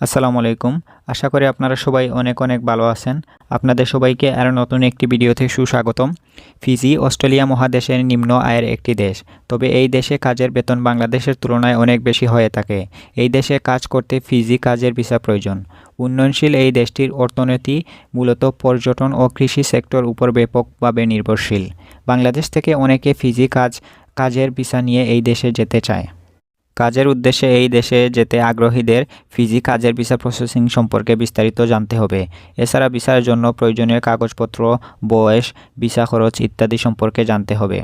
আসসালামু আলাইকুম। আশা করি আপনারা সবাই অনেক অনেক ভালো আছেন। আপনাদের সবাইকে আরও নতুন একটি ভিডিওতে সুস্বাগতম। ফিজি অস্ট্রেলিয়া মহাদেশের নিম্ন আয়ের একটি দেশ। তবে এই দেশে কাজের বেতন বাংলাদেশের তুলনায় অনেক বেশি হয়ে থাকে। এই দেশে কাজ করতে ফিজি কাজের ভিসা প্রয়োজন। উন্নয়নশীল এই দেশটির অর্থনীতি মূলত পর্যটন ও কৃষি সেক্টর উপর ব্যাপকভাবে নির্ভরশীল। বাংলাদেশ থেকে অনেকে ফিজি কাজ, কাজের ভিসা নিয়ে এই দেশে যেতে চায়। কাজের উদ্দেশ্যে এই দেশে যেতে আগ্রহীদের ফিজি কাজের ভিসা প্রসেসিং সম্পর্কে বিস্তারিত জানতে হবে। এছাড়া ভিসার জন্য প্রয়োজনীয় কাগজপত্র, বয়স, ভিসা খরচ ইত্যাদি সম্পর্কে জানতে হবে।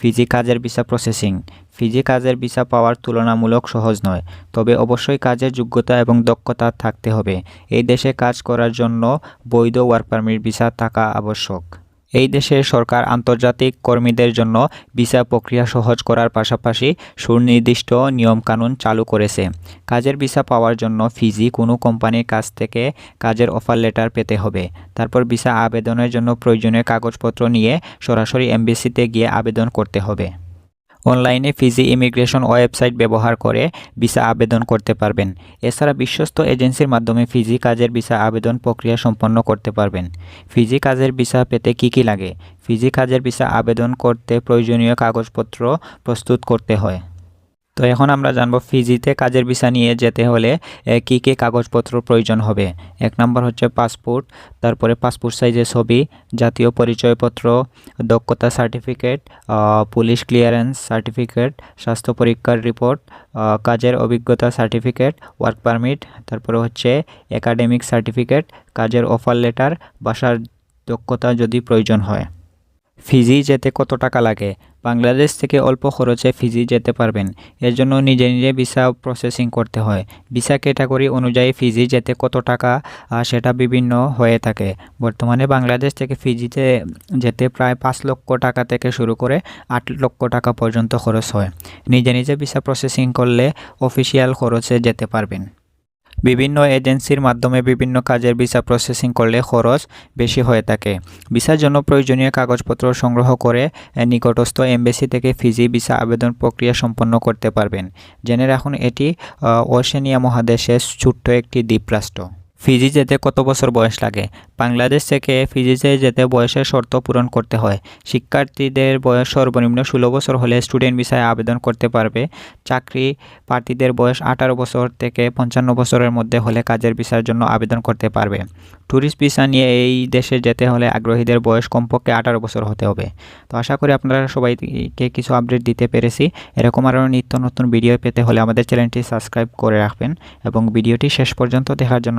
ফিজি কাজের ভিসা প্রসেসিং। ফিজি কাজের ভিসা পাওয়ার তুলনামূলক সহজ নয়, তবে অবশ্যই কাজের যোগ্যতা এবং দক্ষতা থাকতে হবে। এই দেশে কাজ করার জন্য বৈধ ওয়ার্ক পারমিট ভিসা থাকা আবশ্যক। এই দেশের সরকার আন্তর্জাতিক কর্মীদের জন্য ভিসা প্রক্রিয়া সহজ করার পাশাপাশি সুনির্দিষ্ট নিয়মকানুন চালু করেছে। কাজের ভিসা পাওয়ার জন্য ফিজি কোনো কোম্পানির কাছ থেকে কাজের অফার লেটার পেতে হবে। তারপর ভিসা আবেদনের জন্য প্রয়োজনীয় কাগজপত্র নিয়ে সরাসরি এমবিসিতে গিয়ে আবেদন করতে হবে। অনলাইনে ফিজি ইমিগ্রেশন ওয়েবসাইট ব্যবহার করে ভিসা আবেদন করতে পারবেন। এছাড়া বিশ্বস্ত এজেন্সির মাধ্যমে ফিজি কাজের ভিসা আবেদন প্রক্রিয়া সম্পন্ন করতে পারবেন। ফিজি কাজের ভিসা পেতে কি কি লাগে? ফিজি কাজের ভিসা আবেদন করতে প্রয়োজনীয় কাগজপত্র প্রস্তুত করতে হয়। তো এখন আমরা জানব ফিজিতে কাজের ভিসা নিয়ে যেতে হলে কী কী কাগজপত্র প্রয়োজন হবে। এক নম্বর হচ্ছে পাসপোর্ট, তারপরে পাসপোর্ট সাইজের ছবি, জাতীয় পরিচয়পত্র, দক্ষতা সার্টিফিকেট পুলিশ ক্লিয়ারেন্স সার্টিফিকেট, স্বাস্থ্য পরীক্ষার রিপোর্ট কাজের অভিজ্ঞতা সার্টিফিকেট, ওয়ার্ক পারমিট, তারপরে হচ্ছে একাডেমিক সার্টিফিকেট, কাজের অফার লেটার, বাসার দক্ষতা যদি প্রয়োজন হয়। ফিজি যেতে কত টাকা লাগে? বাংলাদেশ থেকে অল্প খরচে ফিজি যেতে পারবেন। এর জন্য নিজে নিজে ভিসা প্রসেসিং করতে হয়। ভিসা ক্যাটাগরি অনুযায়ী ফিজি যেতে কত টাকা সেটা বিভিন্ন হয়ে থাকে। বর্তমানে বাংলাদেশ থেকে ফিজিতে যেতে প্রায় পাঁচ লক্ষ টাকা থেকে শুরু করে আট লক্ষ টাকা পর্যন্ত খরচ হয়। নিজে নিজে ভিসা প্রসেসিং করলে অফিসিয়াল খরচে যেতে পারবেন। বিভিন্ন এজেন্সির মাধ্যমে বিভিন্ন কাজের ভিসা প্রসেসিং করলে খরচ বেশি হয়ে থাকে। ভিসার জন্য প্রয়োজনীয় কাগজপত্র সংগ্রহ করে নিকটস্থ এমবেসি থেকে ফিজি ভিসা আবেদন প্রক্রিয়া সম্পন্ন করতে পারবেন। জেনে রাখুন, এটি ওশেনিয়া মহাদেশের ছোট্ট একটি দ্বীপরাষ্ট্র। ফিজি যেতে কত বছর বয়স লাগে? বাংলাদেশ থেকে ফিজিতে যেতে বয়সের শর্ত পূরণ করতে হয়। শিক্ষার্থীদের বয়স সর্বনিম্ন ষোলো বছর হলে স্টুডেন্ট ভিসায় আবেদন করতে পারবে। চাকরি প্রার্থীদের বয়স আঠারো বছর থেকে পঞ্চান্ন বছরের মধ্যে হলে কাজের ভিসার জন্য আবেদন করতে পারবে। ট্যুরিস্ট ভিসা নিয়ে এই দেশে যেতে হলে আগ্রহীদের বয়স কমপক্ষে আঠারো বছর হতে হবে। তো আশা করি আপনারা সবাইকে কিছু আপডেট দিতে পেরেছি। এরকম আরও নিত্য নতুন ভিডিও পেতে হলে আমাদের চ্যানেলটি সাবস্ক্রাইব করে রাখবেন এবং ভিডিওটি শেষ পর্যন্ত দেখার জন্য